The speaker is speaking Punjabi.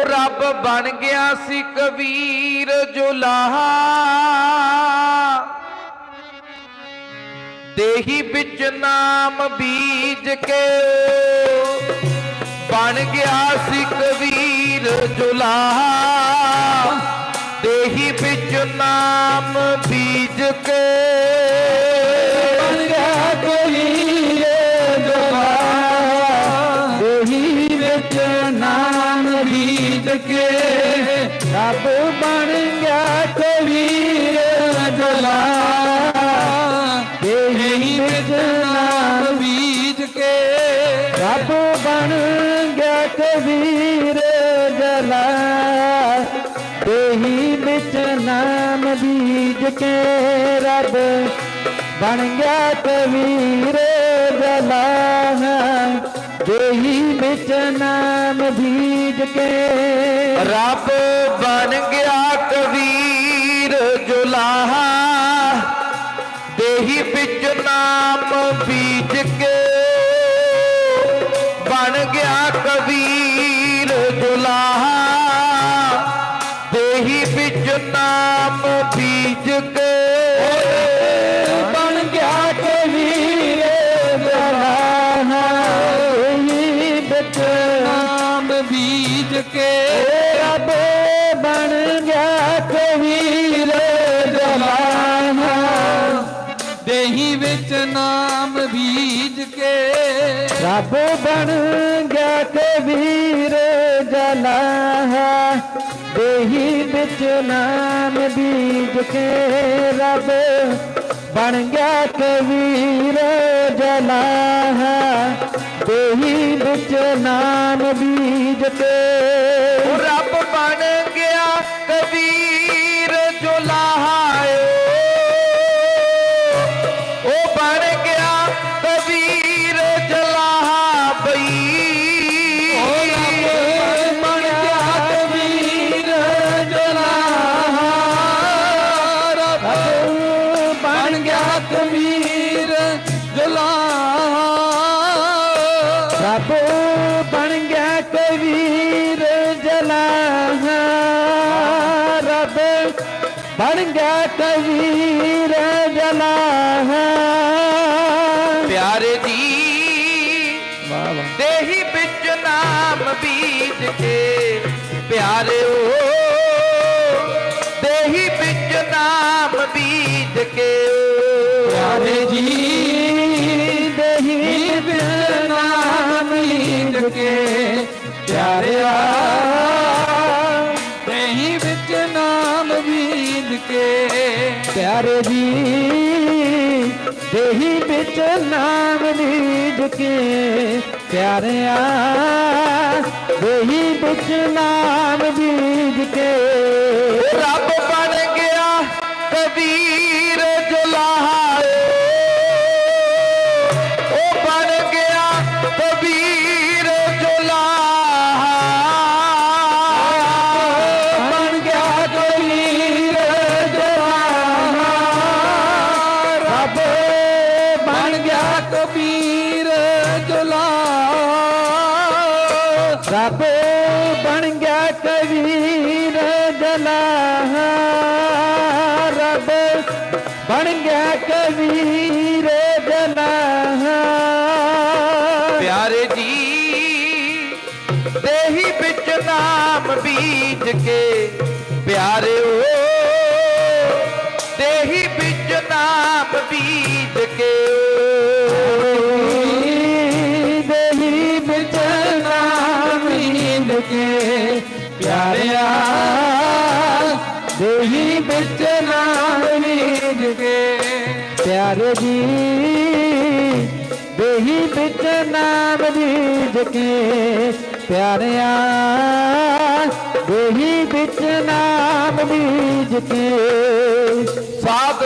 ਉਹ ਰੱਬ ਬਣ ਗਿਆ ਸੀ ਕਬੀਰ ਜੁਲਾਹਾ। ਦੇਹੀ ਵਿੱਚ ਨਾਮ ਬੀਜ ਕੇ ਬਣ ਗਿਆ ਸੀ ਕਬੀਰ ਜੁਲਾਹਾ। ਦੇਹੀ ਵਿੱਚ ਨਾਮ ਬੀਜ ਕੇ ਬੀਜ ਰੱਬ ਬਣ ਗਿਆ ਕਬੀਰ ਜਲਾ ਦੇਹੀ ਵਿੱਚ ਬੀਜ ਕੇ ਰੱਬ ਬਣ ਗਿਆ ਕਬੀਰ ਜਲਾ ਦੇਹੀ ਵਿੱਚ ਨਾਮ ਬੀਜ ਕੇ ਰੱਬ ਬਣ ਗਿਆ ਕਬੀਰ ਜਲਾ ਦੇਹੀ ਵਿੱਚ ਨਾਮ ਬੀਜ ਕੇ ਰੱਬ ਬਣ ਗਿਆ ਕਬੀਰ ਜੁਲਾਹਾ ਦੇਹੀ ਵਿੱਚ ਨਾਮ ਬੀਜ ਕੇ। ਬਣ ਗਿਆ ਕਬੀਰ ਜੁਲਾਹਾ ਦੇਹੀ ਵਿੱਚ ਨਾਮ ਬੀਜ ਕੇ। ਬਣ ਗਿਆ ਕਬੀਰ ਜਲਾ ਦੇਹੀ ਵਿੱਚ ਨਾਮ ਬੀਜ ਕੇ। ਵਿੱਚ ਨਾਮ ਬੀਜ ਕੇ। ਰੱਬ ਬਣ ਗਿਆ ਕਬੀਰ ਜਲਾ ਦੇਹੀ ਵਿੱਚ ਨਾਮ ਬੀਜ ਕੇ। ਰੱਬ ਬਣ ਗਿਆ ਕਬੀਰ ਜਲਾ ਦੇਹੀ ਵਿੱਚ ਨਾਮ ਬੀਜ ਕੇ। ਰੱਬ ਬਣ ਗਿਆ ਕਬੀਰ ਬਣ ਗਿਆ ਜਲਾ ਰੱਬ ਬਣ ਗਿਆ ਕਬੀਰ ਜਲਾ ਪਿਆਰੇ ਜੀ ਵਾਹ ਵਾਹ। ਦੇਹੀ ਵਿੱਚ ਨਾਮ ਬੀਜ ਕੇ ਪਿਆਰਿਓ ਦੇਹੀ ਵਿੱਚ ਨਾਮ ਬੀਜ ਕੇ ਪਿਆਰੇ ਜੀ ਪਿਆਰਿਆ ਦੇਹੀ ਵਿੱਚ ਨਾਮ ਬੀਜ ਕੇ। ਪਿਆਰੇ ਜੀ, ਦੇਹੀ ਵਿੱਚ ਨਾਮ ਬੀਜ ਕੇ। ਪਿਆਰਿਆ, ਦੇਹੀ ਵਿੱਚ ਨਾਮ ਬੀਜ ਕੇ। ਕਬੀਰ ਜਲਾ ਰੱਬ ਬਣ ਗਿਆ ਕਬੀਰ ਜਲਾ ਰੱਬ ਬਣ ਗਿਆ ਕਬੀਰ ਜਲਾ ਪਿਆਰੇ ਜੀ ਦੇਹੀ ਵਿੱਚ ਨਾਮ ਬੀਜ ਕੇ ਪਿਆਰੇ ਦੇਹੀ ਪਿਆਰਿਆ ਦੇਹੀ ਵਿੱਚ ਨਾਮ ਕੇ। ਪਿਆਰੇ ਜੀ ਦੇਹੀ ਵਿੱਚ ਨਾਮ ਬੀਜ ਕੇ। ਪਿਆਰਿਆ ਦੇਹੀ ਵਿੱਚ ਨਾਮ ਬੀਜ ਕੇ। ਸਾਧ